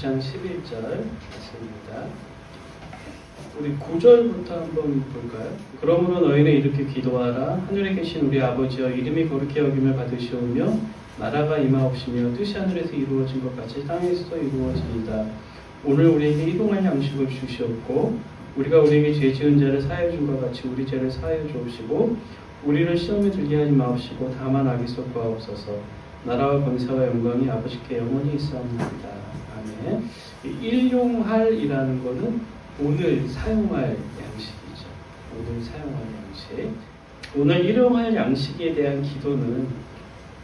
6장 11절 말씀입니다. 우리 9절부터 한번 볼까요? 그러므로 너희는 이렇게 기도하라. 하늘에 계신 우리 아버지여 이름이 거룩히 여김을 받으시오며 나라가 임하옵시며 뜻이 하늘에서 이루어진 것 같이 땅에서도 이루어지이다. 오늘 우리에게 일용할 양식을 주시옵고 우리가 우리에게 죄 지은 자를 사하여 준 것 같이 우리 죄를 사하여 주옵시고 우리를 시험에 들게 하지 마옵시고 다만 악에서 구하옵소서 나라와 권세와 영광이 아버지께 영원히 있사옵나이다. 아멘. 이 일용할이라는 것은 오늘 사용할 양식이죠. 오늘 사용할 양식. 오늘 일용할 양식에 대한 기도는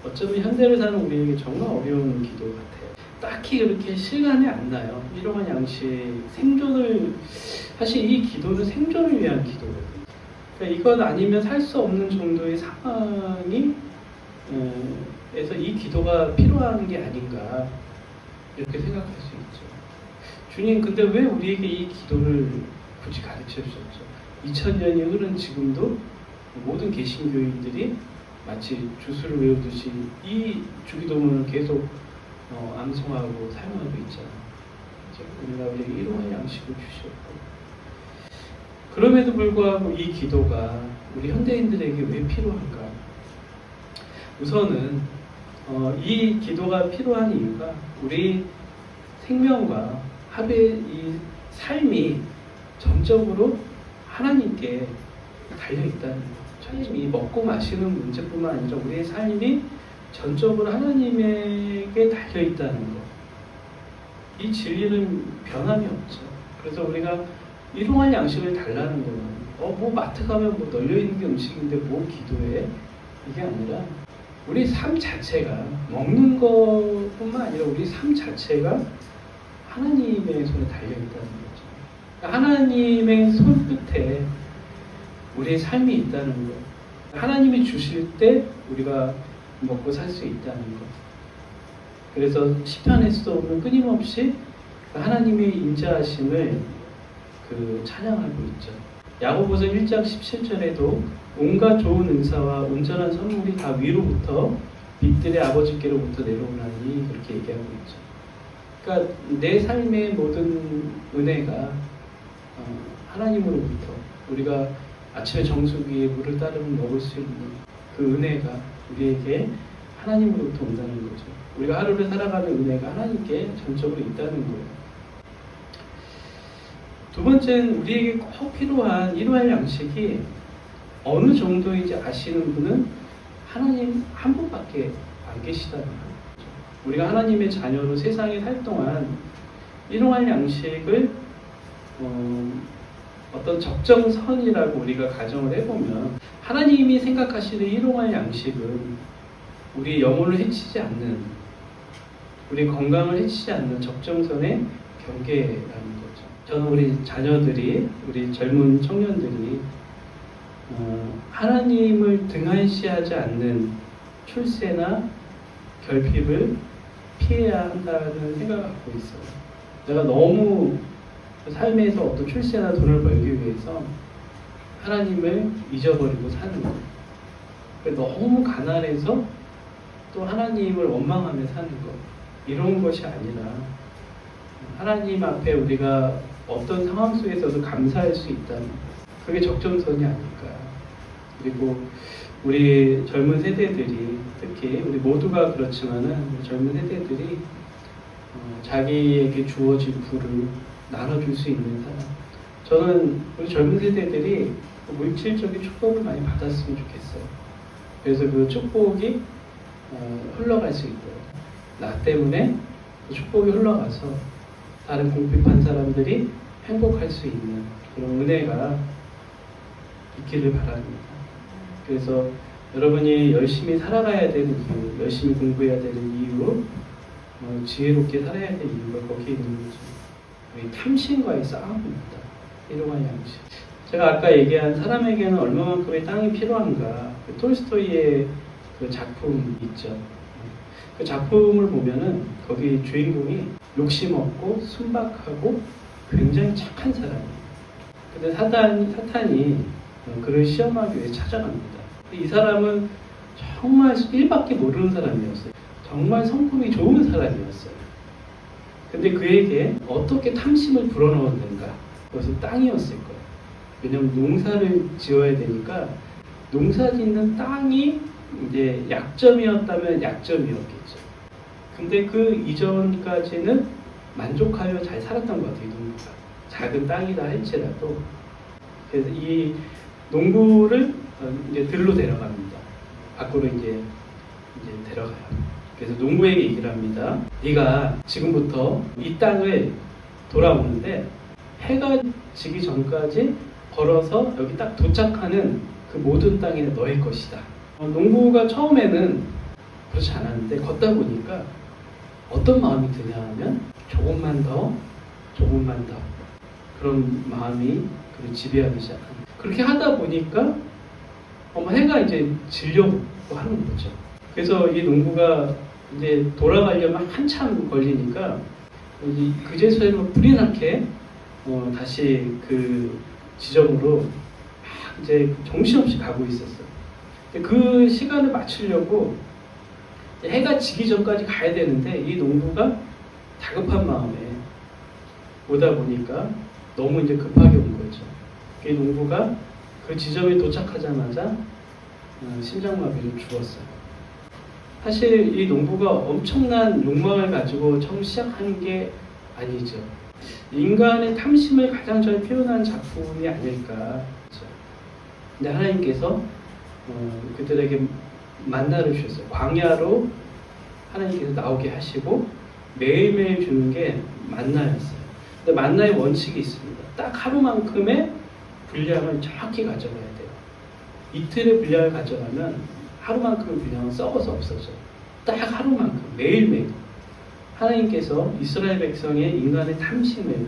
어쩌면 현대를 사는 우리에게 정말 어려운 기도 같아요. 딱히 그렇게 실감이 안 나요. 일용할 양식, 생존을 사실 이 기도는 생존을 위한 기도거든요. 그러니까 이것 아니면 살 수 없는 정도의 상황이 어, 에서 이 기도가 필요한 게 아닌가 이렇게 생각할 수 있죠. 주님, 근데 왜 우리에게 이 기도를 굳이 가르쳐 주셨죠? 2000년이 흐른 지금도 모든 개신교인들이 마치 주술을 외우듯이 이 주기도문을 계속 어, 암송하고 사용하고 있잖아요. 우리가 우리에게 일용할 양식을 주셨고 그럼에도 불구하고 이 기도가 우리 현대인들에게 왜 필요한가? 우선은 어, 이 기도가 필요한 이유가 우리 생명과 합의 이 삶이 전적으로 하나님께 달려 있다는 거. 삶이 먹고 마시는 문제뿐만 아니라 우리의 삶이 전적으로 하나님에게 달려 있다는 거. 이 진리는 변함이 없죠. 그래서 우리가 일용할 양식을 달라는 거는 어 뭐 마트 가면 뭐 널려 있는 게 음식인데 뭐 기도해? 이게 아니라 우리 삶 자체가 먹는 것뿐만 아니라 우리 삶 자체가 하나님의 손에 달려 있다는 거죠. 하나님의 손 끝에 우리의 삶이 있다는 것. 하나님이 주실 때 우리가 먹고 살 수 있다는 것. 그래서 시편에서도 보면 끊임없이 그 하나님의 인자하심을 그 찬양하고 있죠. 야고보서 1장 17절에도 온갖 좋은 은사와 온전한 선물이 다 위로부터 빛들의 아버지께로부터 내려오나니 그렇게 얘기하고 있죠. 그러니까 내 삶의 모든 은혜가 어, 하나님으로부터 우리가 아침에 정수기에 물을 따르면 먹을 수 있는 그 은혜가 우리에게 하나님으로부터 온다는 거죠. 우리가 하루를 살아가는 은혜가 하나님께 전적으로 있다는 거예요. 두 번째는 우리에게 꼭 필요한 일용할 양식이 어느 정도인지 아시는 분은 하나님 한 분밖에 안 계시다는 거죠. 우리가 하나님의 자녀로 세상에 살 동안 일용할 양식을 어, 어떤 적정선이라고 우리가 가정을 해보면 하나님이 생각하시는 일용할 양식은 우리 영혼을 해치지 않는 우리 건강을 해치지 않는 적정선의 경계라는 거죠. 저는 우리 자녀들이 우리 젊은 청년들이 어, 하나님을 등한시하지 않는 출세나 결핍을 피해야 한다는 생각을 갖고 있어요. 내가 너무 삶에서 어떤 출세나 돈을 벌기 위해서 하나님을 잊어버리고 사는 거예요. 너무 가난해서 또 하나님을 원망하며 사는 것. 이런 것이 아니라 하나님 앞에 우리가 어떤 상황 속에서도 감사할 수 있다는 그게 적정선이 아닐까. 그리고 우리 젊은 세대들이 특히 우리 모두가 그렇지만은 젊은 세대들이 어, 자기에게 주어진 부를 나눠줄 수 있는 사람. 저는 우리 젊은 세대들이 물질적인 축복을 많이 받았으면 좋겠어요. 그래서 그 축복이 어, 흘러갈 수 있도록 나 때문에 그 축복이 흘러가서 다른 공핍한 사람들이 행복할 수 있는 그런 은혜가 있기를 바랍니다. 그래서 여러분이 열심히 살아가야 되는 이유, 열심히 공부해야 되는 이유, 어, 지혜롭게 살아야 되는 이유가 거기에 있는 거죠. 탐심과의 싸움입니다. 일용할 양식. 제가 아까 얘기한 사람에게는 얼마만큼의 땅이 필요한가. 그 톨스토이의 그 작품 있죠. 그 작품을 보면은 거기 주인공이 욕심 없고 순박하고 굉장히 착한 사람이에요. 근데 사탄, 사탄이 그를 시험하기 위해 찾아갑니다. 이 사람은 정말 일밖에 모르는 사람이었어요. 정말 성품이 좋은 사람이었어요. 근데 그에게 어떻게 탐심을 불어넣었는가? 그것은 땅이었을 거예요. 왜냐하면 농사를 지어야 되니까 농사 짓는 땅이 이제 약점이었다면 약점이었겠죠. 근데 그 이전까지는 만족하며 잘 살았던 것 같아요, 이 농부가. 작은 땅이다 할지라도. 그래서 이 농부를 어, 이제 들로 데려갑니다. 밖으로 이제 이제 데려가요. 그래서 농부에게 얘기를 합니다. 네가 지금부터 이 땅을 돌아오는데 해가 지기 전까지 걸어서 여기 딱 도착하는 그 모든 땅이 너의 것이다. 어, 농부가 처음에는 그렇지 않았는데 걷다 보니까 어떤 마음이 드냐 하면 조금만 더, 조금만 더 그런 마음이 그를 지배하기 시작합니다. 그렇게 하다 보니까 어머 해가 이제 지려고 하는 거죠. 그래서 이 농부가 이제 돌아가려면 한참 걸리니까 이 그제서야 불이 나게 어, 다시 그 지점으로 막 이제 정신없이 가고 있었어요. 그 시간을 맞추려고 해가 지기 전까지 가야 되는데 이 농부가 다급한 마음에 오다 보니까 너무 이제 급하게 온 거죠. 이 농부가 그 지점에 도착하자마자 어, 심장마비로 죽었어요. 사실 이 농부가 엄청난 욕망을 가지고 처음 시작한 게 아니죠. 인간의 탐심을 가장 잘 표현한 작품이 아닐까. 근데 하나님께서 어, 그들에게 만나를 주셨어요. 광야로 하나님께서 나오게 하시고 매일매일 주는 게 만나였어요. 근데 만나의 원칙이 있습니다. 딱 하루만큼의 분량을 정확히 가져가야 돼요. 이틀의 분량을 가져가면 하루만큼의 분량은 썩어서 없어져. 딱 하루만큼 매일매일 하나님께서 이스라엘 백성의 인간의 탐심을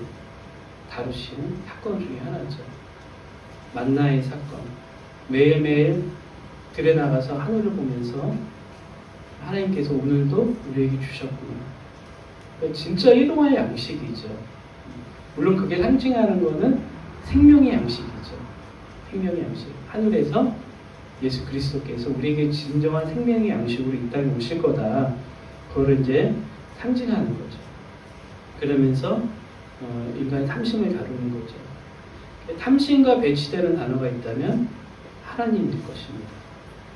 다루시는 사건 중에 하나죠. 만나의 사건. 매일매일 들에 나가서 하늘을 보면서 하나님께서 오늘도 우리에게 주셨구나. 그러니까 진짜 일용할 양식이죠. 물론 그게 상징하는 거는 생명의 양식이죠. 생명의 양식. 하늘에서 예수 그리스도께서 우리에게 진정한 생명의 양식으로 이 땅에 오실 거다. 그거를 이제 상징하는 거죠. 그러면서 어, 인간의 탐심을 다루는 거죠. 탐심과 배치되는 단어가 있다면 하나님일 것입니다.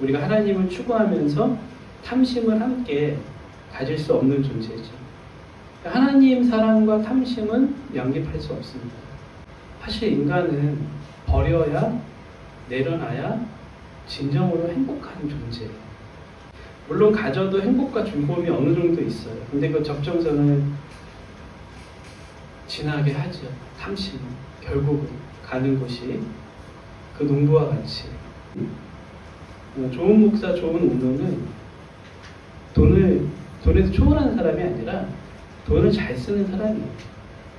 우리가 하나님을 추구하면서 탐심을 함께 가질 수 없는 존재죠. 하나님 사랑과 탐심은 양립할 수 없습니다. 사실 인간은 버려야 내려놔야 진정으로 행복한 존재예요. 물론 가져도 행복과 즐거움이 어느 정도 있어요. 근데 그 적정선을 지나게 하죠. 탐심은 결국은 가는 곳이 그 농부와 같이 어, 좋은 목사, 좋은 운동은 돈을 돈에서 초월하는 사람이 아니라 돈을 잘 쓰는 사람이에요.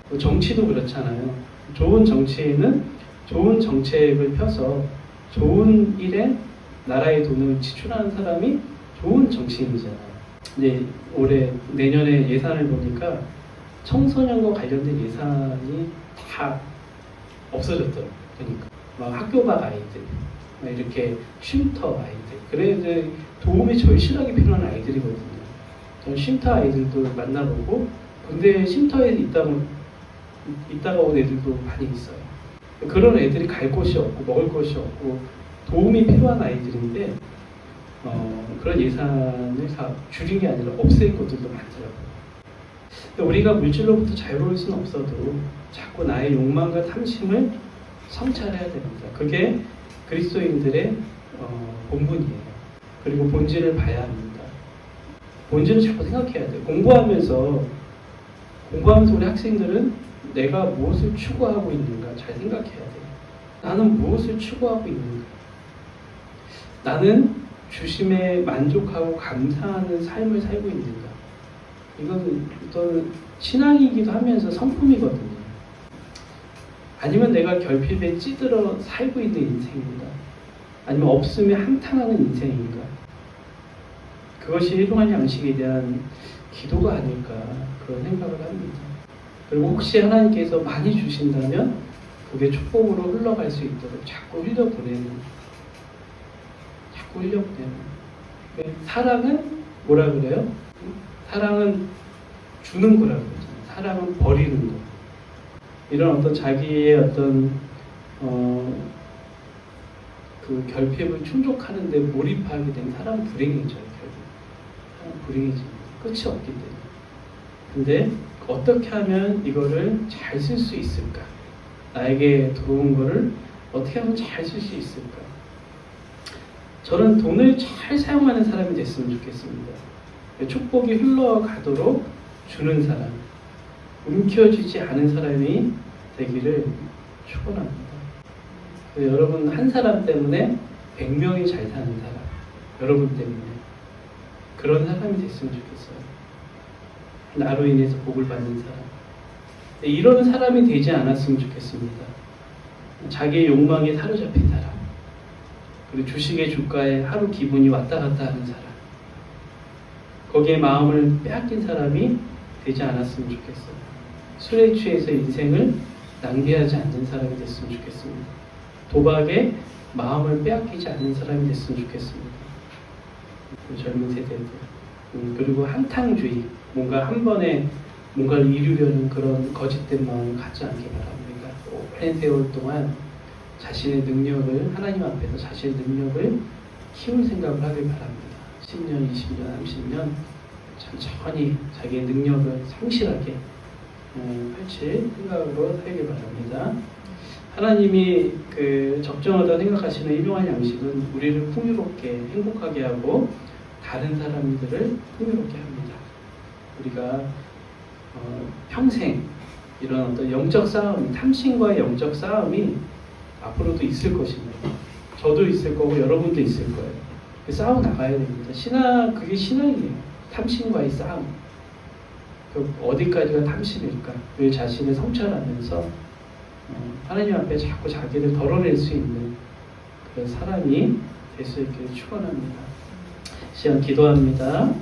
뭐 정치도 그렇잖아요. 좋은 정치인은 좋은 정책을 펴서 좋은 일에 나라의 돈을 지출하는 사람이 좋은 정치인이잖아요. 이제 올해 내년에 예산을 보니까 청소년과 관련된 예산이 다 없어졌더라고요. 그러니까 막 학교 밖 아이들, 막 이렇게 쉼터 아이들, 그래 이제 도움이 절실하게 필요한 아이들이거든요. 저는 쉼터 아이들도 만나보고 근데 쉼터에 있다 있다가 온 애들도 많이 있어요. 그런 애들이 갈 곳이 없고 먹을 것이 없고 도움이 필요한 아이들인데 어, 그런 예산을 다 줄인 게 아니라 없앨 것들도 많더라고요. 우리가 물질로부터 자유로울 수는 없어도 자꾸 나의 욕망과 탐심을 성찰해야 됩니다. 그게 그리스도인들의 어, 본분이에요. 그리고 본질을 봐야 합니다. 본질을 자꾸 생각해야 돼요. 공부하면서 공부하면서 우리 학생들은 내가 무엇을 추구하고 있는가 잘 생각해야 돼요. 나는 무엇을 추구하고 있는가? 나는 주심에 만족하고 감사하는 삶을 살고 있는가? 이건 어떤 신앙이기도 하면서 성품이거든요. 아니면 내가 결핍에 찌들어 살고 있는 인생인가? 아니면 없으면 한탄하는 인생인가? 그것이 일용할 양식에 대한 기도가 아닐까 그런 생각을 합니다. 그리고 혹시 하나님께서 많이 주신다면 그게 축복으로 흘러갈 수 있도록 자꾸 흘려보내는 자꾸 흘려보내는 사랑은 뭐라 그래요? 사랑은 주는 거라고 그러잖아요. 사랑은 버리는 것. 이런 어떤 자기의 어떤 어, 그 결핍을 충족하는 데 몰입하게 되면 사람은 불행해져요 결국. 사람 불행해집니다. 끝이 없기 때문에. 근데 어떻게 하면 이거를 잘 쓸 수 있을까? 나에게 들어온 거를 어떻게 하면 잘 쓸 수 있을까? 저는 돈을 잘 사용하는 사람이 됐으면 좋겠습니다. 축복이 흘러가도록 주는 사람, 움켜쥐지 않은 사람이 되기를 축원합니다. 그 여러분 한 사람 때문에 100명이 잘 사는 사람, 여러분 때문에 그런 사람이 됐으면 좋겠어요. 나로 인해서 복을 받는 사람. 이런 사람이 되지 않았으면 좋겠습니다. 자기의 욕망에 사로잡힌 사람. 그리고 주식의 주가에 하루 기분이 왔다 갔다 하는 사람. 거기에 마음을 빼앗긴 사람이 되지 않았으면 좋겠어요. 술에 취해서 인생을 낭비하지 않는 사람이 됐으면 좋겠습니다. 도박에 마음을 빼앗기지 않는 사람이 됐으면 좋겠습니다. 그 젊은 세대들. 음, 그리고 한탕주의, 뭔가 한 번에 뭔가를 이루려는 그런 거짓된 마음을 갖지 않기 바랍니다. 오랜 세월 동안 자신의 능력을 하나님 앞에서 자신의 능력을 키울 생각을 하길 바랍니다. 10년, 20년, 30년 천천히 자기의 능력을 성실하게 음, 펼칠 생각으로 살길 바랍니다. 하나님이 그 적정하다 생각하시는 일용할 양식은 우리를 풍요롭게 행복하게 하고 다른 사람들을 풍요롭게 합니다. 우리가 어, 평생 이런 어떤 영적 싸움, 탐심과의 영적 싸움이 앞으로도 있을 것입니다. 저도 있을 거고 여러분도 있을 거예요. 싸워 나가야 됩니다. 신앙 그게 신앙이에요. 탐심과의 싸움. 그 어디까지가 탐심일까? 그 자신을 성찰하면서 어, 하나님 앞에 자꾸 자기를 덜어낼 수 있는 그런 사람이 될 수 있기를 축원합니다. 시간 기도합니다.